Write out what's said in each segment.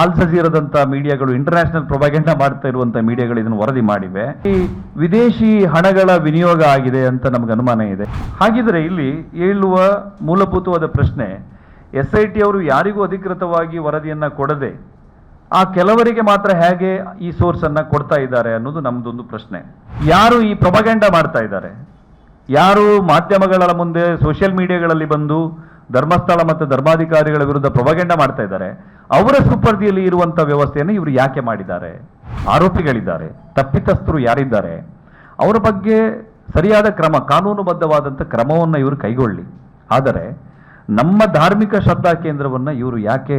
All ಜಜೀರದಂಥ ಮೀಡಿಯಾಗಳು international ಪ್ರೊಪಾಗೆಂಡ ಮಾಡ್ತಾ ಇರುವಂಥ ಮೀಡಿಯಾಗಳು ಇದನ್ನು ವರದಿ ಮಾಡಿವೆ. ಈ ವಿದೇಶಿ ಹಣಗಳ ವಿನಿಯೋಗ ಆಗಿದೆ ಅಂತ ನಮ್ಗೆ ಅನುಮಾನ ಇದೆ. ಹಾಗಿದ್ರೆ ಇಲ್ಲಿ ಹೇಳುವ ಮೂಲಭೂತವಾದ ಪ್ರಶ್ನೆ, ಎಸ್ ಐ ಟಿ ಅವರು ಯಾರಿಗೂ ಅಧಿಕೃತವಾಗಿ ವರದಿಯನ್ನ ಕೊಡದೆ, ಆ ಕೆಲವರಿಗೆ ಮಾತ್ರ ಹೇಗೆ ಈ ಸೋರ್ಸ್ ಅನ್ನ ಕೊಡ್ತಾ ಇದ್ದಾರೆ ಅನ್ನೋದು ನಮ್ದೊಂದು ಪ್ರಶ್ನೆ. ಯಾರು ಈ ಪ್ರೊಪಗಂಡ ಮಾಡ್ತಾ ಇದ್ದಾರೆ? ಯಾರು ಮಾಧ್ಯಮಗಳ ಮುಂದೆ ಸೋಷಿಯಲ್ ಮೀಡಿಯಾಗಳಲ್ಲಿ ಬಂದು ಧರ್ಮಸ್ಥಳ ಮತ್ತು ಧರ್ಮಾಧಿಕಾರಿಗಳ ವಿರುದ್ಧ ಪ್ರೊಪಗಂಡ ಮಾಡ್ತಾ ಇದ್ದಾರೆ. ಅವರ ಸುಪರ್ದಿಯಲ್ಲಿ ಇರುವಂಥ ವ್ಯವಸ್ಥೆಯನ್ನು ಇವರು ಯಾಕೆ ಮಾಡಿದ್ದಾರೆ? ಆರೋಪಿಗಳಿದ್ದಾರೆ. ತಪ್ಪಿತಸ್ಥರು ಯಾರಿದ್ದಾರೆ? ಅವರ ಬಗ್ಗೆ ಸರಿಯಾದ ಕ್ರಮ ಕಾನೂನುಬದ್ಧವಾದಂಥ ಕ್ರಮವನ್ನು ಇವರು ಕೈಗೊಳ್ಳಿ. ಆದರೆ ನಮ್ಮ ಧಾರ್ಮಿಕ ಶ್ರದ್ಧಾ ಕೇಂದ್ರವನ್ನು ಇವರು ಯಾಕೆ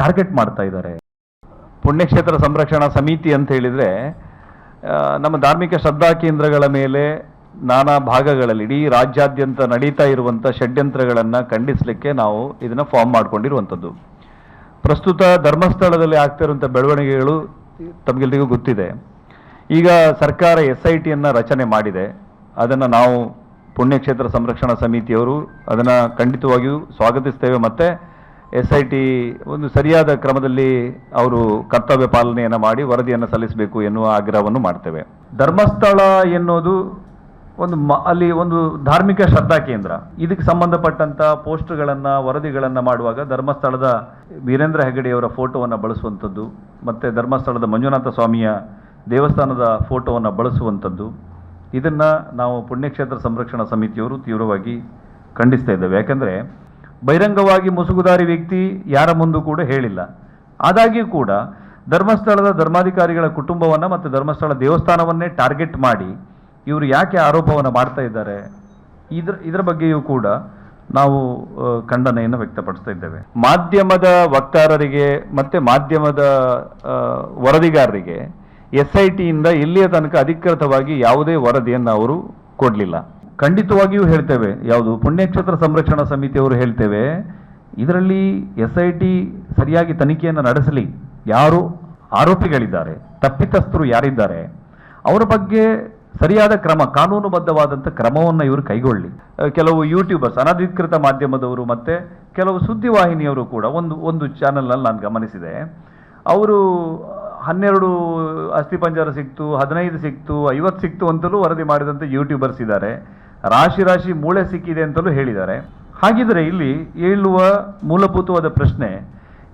ಟಾರ್ಗೆಟ್ ಮಾಡ್ತಾ ಇದ್ದಾರೆ? ಪುಣ್ಯಕ್ಷೇತ್ರ ಸಂರಕ್ಷಣಾ ಸಮಿತಿ ಅಂತ ಹೇಳಿದರೆ ನಮ್ಮ ಧಾರ್ಮಿಕ ಶ್ರದ್ಧಾ ಕೇಂದ್ರಗಳ ಮೇಲೆ ನಾನಾ ಭಾಗಗಳಲ್ಲಿ, ಇಡೀ ರಾಜ್ಯಾದ್ಯಂತ ನಡೀತಾ ಇರುವಂಥ ಷಡ್ಯಂತ್ರಗಳನ್ನು ಖಂಡಿಸಲಿಕ್ಕೆ ನಾವು ಇದನ್ನು ಫಾರ್ಮ್ ಮಾಡಿಕೊಂಡಿರುವಂಥದ್ದು ಪ್ರಸ್ತುತ ಧರ್ಮಸ್ಥಳದಲ್ಲಿ ಆಗ್ತಾ ಇರುವಂಥ ಬೆಳವಣಿಗೆಗಳು ತಮಗೆಲ್ಲರಿಗೂ ಗೊತ್ತಿದೆ. ಈಗ ಸರ್ಕಾರ ಎಸ್ ಐ ಟಿಯನ್ನು ರಚನೆ ಮಾಡಿದೆ. ಅದನ್ನು ನಾವು ಪುಣ್ಯಕ್ಷೇತ್ರ ಸಂರಕ್ಷಣಾ ಸಮಿತಿಯವರು ಅದನ್ನು ಖಂಡಿತವಾಗಿಯೂ ಸ್ವಾಗತಿಸ್ತೇವೆ ಮತ್ತು ಎಸ್ ಐ ಟಿ ಒಂದು ಸರಿಯಾದ ಕ್ರಮದಲ್ಲಿ ಅವರು ಕರ್ತವ್ಯ ಪಾಲನೆಯನ್ನು ಮಾಡಿ ವರದಿಯನ್ನು ಸಲ್ಲಿಸಬೇಕು ಎನ್ನುವ ಆಗ್ರಹವನ್ನು ಮಾಡ್ತೇವೆ. ಧರ್ಮಸ್ಥಳ ಎನ್ನುವುದು ಒಂದು ಮ- ಅಲ್ಲಿ ಒಂದು ಧಾರ್ಮಿಕ ಶ್ರದ್ಧಾ ಕೇಂದ್ರ. ಇದಕ್ಕೆ ಸಂಬಂಧಪಟ್ಟಂಥ ಪೋಸ್ಟ್ಗಳನ್ನು, ವರದಿಗಳನ್ನು ಮಾಡುವಾಗ ಧರ್ಮಸ್ಥಳದ ವೀರೇಂದ್ರ ಹೆಗಡೆಯವರ ಫೋಟೋವನ್ನು ಬಳಸುವಂಥದ್ದು, ಮತ್ತು ಧರ್ಮಸ್ಥಳದ ಮಂಜುನಾಥ ಸ್ವಾಮಿಯ ದೇವಸ್ಥಾನದ ಫೋಟೋವನ್ನು ಬಳಸುವಂಥದ್ದು. ಇದನ್ನು ನಾವು ಪುಣ್ಯಕ್ಷೇತ್ರ ಸಂರಕ್ಷಣಾ ಸಮಿತಿಯವರು ತೀವ್ರವಾಗಿ ಖಂಡಿಸ್ತಾ ಇದ್ದೇವೆ. ಯಾಕೆಂದರೆ ಬಹಿರಂಗವಾಗಿ ಮುಸುಗುದಾರಿ ವ್ಯಕ್ತಿ ಯಾರ ಮುಂದೂ ಕೂಡ ಹೇಳಿಲ್ಲ. ಆದಾಗ್ಯೂ ಕೂಡ ಧರ್ಮಸ್ಥಳದ ಧರ್ಮಾಧಿಕಾರಿಗಳ ಕುಟುಂಬವನ್ನು ಮತ್ತು ಧರ್ಮಸ್ಥಳ ದೇವಸ್ಥಾನವನ್ನೇ ಟಾರ್ಗೆಟ್ ಮಾಡಿ ಇವರು ಯಾಕೆ ಆರೋಪವನ್ನು ಮಾಡ್ತಾ ಇದ್ದಾರೆ, ಇದ್ರ, ಇದರ ಬಗ್ಗೆಯೂ ಕೂಡ ನಾವು ಖಂಡನೆಯನ್ನು ವ್ಯಕ್ತಪಡಿಸ್ತಾ ಇದ್ದೇವೆ. ಮಾಧ್ಯಮದ ವಕ್ತಾರರಿಗೆ ಮತ್ತೆ ಮಾಧ್ಯಮದ ವರದಿಗಾರರಿಗೆ ಎಸ್ ಐ ಟಿಯಿಂದ ಇಲ್ಲಿಯ ತನಕ ಅಧಿಕೃತವಾಗಿ ಯಾವುದೇ ವರದಿಯನ್ನು ಅವರು ಕೊಡಲಿಲ್ಲ. ಖಂಡಿತವಾಗಿಯೂ ಹೇಳ್ತೇವೆ, ಯಾವುದು ಪುಣ್ಯಕ್ಷೇತ್ರ ಸಂರಕ್ಷಣಾ ಸಮಿತಿಯವರು ಹೇಳ್ತೇವೆ, ಇದರಲ್ಲಿ ಎಸ್ ಐ ಟಿ ಸರಿಯಾಗಿ ತನಿಖೆಯನ್ನು ನಡೆಸಲಿ. ಯಾರು ಆರೋಪಿಗಳಿದ್ದಾರೆ, ತಪ್ಪಿತಸ್ಥರು ಯಾರಿದ್ದಾರೆ, ಅವರ ಬಗ್ಗೆ ಸರಿಯಾದ ಕ್ರಮ, ಕಾನೂನುಬದ್ಧವಾದಂಥ ಕ್ರಮವನ್ನು ಇವರು ಕೈಗೊಳ್ಳಿ. ಕೆಲವು ಯೂಟ್ಯೂಬರ್ಸ್ ಅನಧಿಕೃತ ಮಾಧ್ಯಮದವರು ಮತ್ತು ಕೆಲವು ಸುದ್ದಿವಾಹಿನಿಯವರು ಕೂಡ ಒಂದು ಒಂದು ಚಾನಲ್ನಲ್ಲಿ ನಾನು ಗಮನಿಸಿದೆ. ಅವರು ಹನ್ನೆರಡು ಅಸ್ಥಿಪಂಜರ ಸಿಕ್ತು, ಹದಿನೈದು ಸಿಕ್ತು, ಐವತ್ತು ಸಿಕ್ತು ಅಂತಲೂ ವರದಿ ಮಾಡಿದಂಥ ಯೂಟ್ಯೂಬರ್ಸ್ ಇದ್ದಾರೆ. ರಾಶಿ ರಾಶಿ ಮೂಳೆ ಸಿಕ್ಕಿದೆ ಅಂತಲೂ ಹೇಳಿದ್ದಾರೆ. ಹಾಗಿದ್ರೆ ಇಲ್ಲಿ ಹೇಳುವ ಮೂಲಭೂತವಾದ ಪ್ರಶ್ನೆ,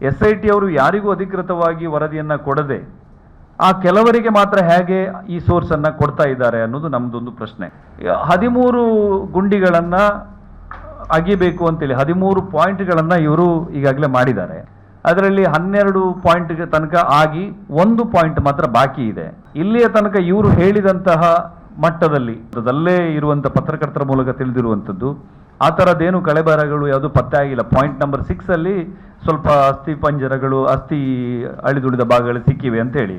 ಎಸ್ ಐ ಟಿ ಅವರು ಯಾರಿಗೂ ಅಧಿಕೃತವಾಗಿ ವರದಿಯನ್ನು ಕೊಡದೆ ಆ ಕೆಲವರಿಗೆ ಮಾತ್ರ ಹೇಗೆ ಈ ಸೋರ್ಸ್ ಅನ್ನ ಕೊಡ್ತಾ ಇದ್ದಾರೆ ಅನ್ನೋದು ನಮ್ದೊಂದು ಪ್ರಶ್ನೆ. ಹದಿಮೂರು ಗುಂಡಿಗಳನ್ನ ಅಗಿಬೇಕು ಅಂತೇಳಿ, ಹದಿಮೂರು ಪಾಯಿಂಟ್ಗಳನ್ನು ಇವರು ಈಗಾಗಲೇ ಮಾಡಿದ್ದಾರೆ. ಅದರಲ್ಲಿ ಹನ್ನೆರಡು ಪಾಯಿಂಟ್ ತನಕ ಆಗಿ ಒಂದು ಪಾಯಿಂಟ್ ಮಾತ್ರ ಬಾಕಿ ಇದೆ. ಇಲ್ಲಿಯ ತನಕ ಇವರು ಹೇಳಿದಂತಹ ಮಟ್ಟದಲ್ಲಿ ಅದಲ್ಲೇ ಇರುವಂತ ಪತ್ರಕರ್ತರ ಮೂಲಕ ತಿಳಿದಿರುವಂಥದ್ದು, ಆ ಥರದ್ದೇನು ಕಳೆಬರಗಳು, ಯಾವುದು ಪತ್ತೆ ಆಗಿಲ್ಲ. ಪಾಯಿಂಟ್ ನಂಬರ್ ಸಿಕ್ಸಲ್ಲಿ ಸ್ವಲ್ಪ ಅಸ್ಥಿ ಪಂಜರಗಳು, ಅಸ್ಥಿ ಅಳಿದುಳಿದ ಭಾಗಗಳು ಸಿಕ್ಕಿವೆ ಅಂತೇಳಿ.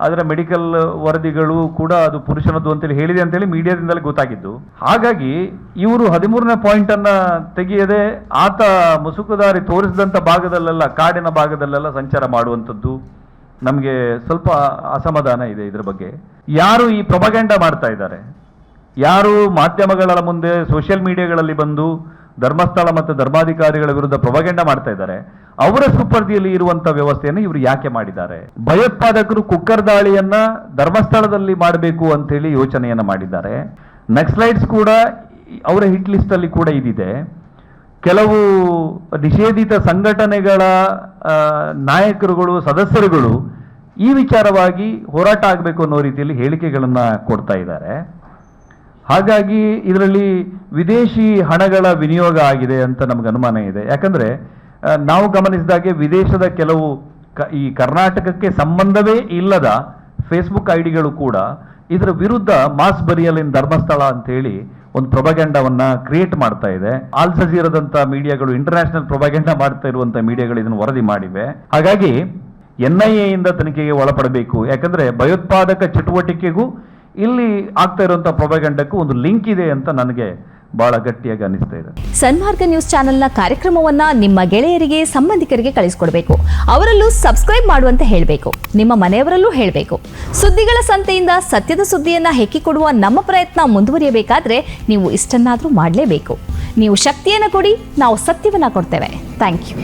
ಅದರ ಮೆಡಿಕಲ್ ವರದಿಗಳು ಕೂಡ ಅದು ಪುರುಷನದ್ದು ಅಂತೇಳಿ ಹೇಳಿದೆ ಅಂತೇಳಿ ಮೀಡಿಯಾದಿಂದಲೇ ಗೊತ್ತಾಗಿದ್ದು. ಹಾಗಾಗಿ ಇವರು ಹದಿಮೂರನೇ ಪಾಯಿಂಟ್ ಅನ್ನ ತೆಗೆಯದೆ ಆತ ಮುಸುಕುದಾರಿ ತೋರಿಸಿದಂತ ಭಾಗದಲ್ಲೆಲ್ಲ, ಕಾಡಿನ ಭಾಗದಲ್ಲೆಲ್ಲ ಸಂಚಾರ ಮಾಡುವಂಥದ್ದು ನಮಗೆ ಸ್ವಲ್ಪ ಅಸಮಾಧಾನ ಇದೆ ಇದರ ಬಗ್ಗೆ. ಯಾರು ಈ ಪ್ರೊಪಗಂಡ ಮಾಡ್ತಾ ಇದ್ದಾರೆ? ಯಾರು ಮಾಧ್ಯಮಗಳ ಮುಂದೆ ಸೋಷಿಯಲ್ ಮೀಡಿಯಾಗಳಲ್ಲಿ ಬಂದು ಧರ್ಮಸ್ಥಳ ಮತ್ತು ಧರ್ಮಾಧಿಕಾರಿಗಳ ವಿರುದ್ಧ ಪ್ರೊಪಗಂಡ ಮಾಡ್ತಾ ಇದ್ದಾರೆ. ಅವರ ಸುಪರ್ದಿಯಲ್ಲಿ ಇರುವಂತಹ ವ್ಯವಸ್ಥೆಯನ್ನು ಇವರು ಯಾಕೆ ಮಾಡಿದ್ದಾರೆ? ಭಯೋತ್ಪಾದಕರು ಕುಕ್ಕರ್ ದಾಳಿಯನ್ನ ಧರ್ಮಸ್ಥಳದಲ್ಲಿ ಮಾಡಬೇಕು ಅಂತೇಳಿ ಯೋಚನೆಯನ್ನ ಮಾಡಿದ್ದಾರೆ. ನಕ್ಸಲೈಟ್ಸ್ ಕೂಡ ಅವರ ಹಿಟ್ ಲಿಸ್ಟ್ ಅಲ್ಲಿ ಕೂಡ ಇದಿದೆ. ಕೆಲವು ನಿಷೇಧಿತ ಸಂಘಟನೆಗಳ ನಾಯಕರುಗಳು, ಸದಸ್ಯರುಗಳು ಈ ವಿಚಾರವಾಗಿ ಹೋರಾಟ ಆಗಬೇಕು ಅನ್ನೋ ರೀತಿಯಲ್ಲಿ ಹೇಳಿಕೆಗಳನ್ನು ಕೊಡ್ತಾ ಇದ್ದಾರೆ. ಹಾಗಾಗಿ ಇದರಲ್ಲಿ ವಿದೇಶಿ ಹಣಗಳ ವಿನಿಯೋಗ ಆಗಿದೆ ಅಂತ ನಮ್ಗೆ ಅನುಮಾನ ಇದೆ. ಯಾಕಂದ್ರೆ ನಾವು ಗಮನಿಸಿದಾಗೆ ವಿದೇಶದ ಕೆಲವು ಕ- ಈ ಕರ್ನಾಟಕಕ್ಕೆ ಸಂಬಂಧವೇ ಇಲ್ಲದ ಫೇಸ್ಬುಕ್ ಐಡಿಗಳು ಕೂಡ ಇದರ ವಿರುದ್ಧ ಮಾಸ್ ಬರಿಯಲಿನ ಧರ್ಮಸ್ಥಳ ಅಂತ ಹೇಳಿ ಒಂದು ಪ್ರೊಪಗಂಡವನ್ನ ಕ್ರಿಯೇಟ್ ಮಾಡ್ತಾ ಇದೆ. ಆಲ್ ಜಜೀರದಂತ ಮೀಡಿಯಾಗಳು, ಇಂಟರ್ನ್ಯಾಷನಲ್ ಪ್ರೊಬಗೆಂಡ ಮಾಡ್ತಾ ಇರುವಂಥ ಮೀಡಿಯಾಗಳು ಇದನ್ನು ವರದಿ ಮಾಡಿವೆ. ಹಾಗಾಗಿ ಎನ್ ಐ ಎಯಿಂದ ತನಿಖೆಗೆ ಒಳಪಡಬೇಕು. ಯಾಕಂದ್ರೆ ಭಯೋತ್ಪಾದಕ ಚಟುವಟಿಕೆಗೂ ಇಲ್ಲಿ ಆಗ್ತಾ ಇರುವಂತ ಪ್ರಭಾಗಂಡಕ್ಕೂ ಒಂದು ಲಿಂಕ್ ಇದೆ ಅಂತ ನನಗೆ ಬಹಳ ಗಟ್ಟಿಯಾಗಿ ಅನಿಸ್ತಾ ಇದೆ. ಸನ್ಮಾರ್ಗ ನ್ಯೂಸ್ ಚಾನೆಲ್ನ ಕಾರ್ಯಕ್ರಮವನ್ನ ನಿಮ್ಮ ಗೆಳೆಯರಿಗೆ, ಸಂಬಂಧಿಕರಿಗೆ ಕಳಿಸ್ಕೊಡ್ಬೇಕು. ಅವರಲ್ಲೂ ಸಬ್ಸ್ಕ್ರೈಬ್ ಮಾಡುವಂತೆ ಹೇಳಬೇಕು. ನಿಮ್ಮ ಮನೆಯವರಲ್ಲೂ ಹೇಳಬೇಕು. ಸುದ್ದಿಗಳ ಸಂತೆಯಿಂದ ಸತ್ಯದ ಸುದ್ದಿಯನ್ನ ಹೆಕ್ಕಿಕೊಡುವ ನಮ್ಮ ಪ್ರಯತ್ನ ಮುಂದುವರಿಯಬೇಕಾದ್ರೆ ನೀವು ಇಷ್ಟನ್ನಾದರೂ ಮಾಡಲೇಬೇಕು. ನೀವು ಶಕ್ತಿಯನ್ನು ಕೊಡಿ, ನಾವು ಸತ್ಯವನ್ನ ಕೊಡ್ತೇವೆ. Thank you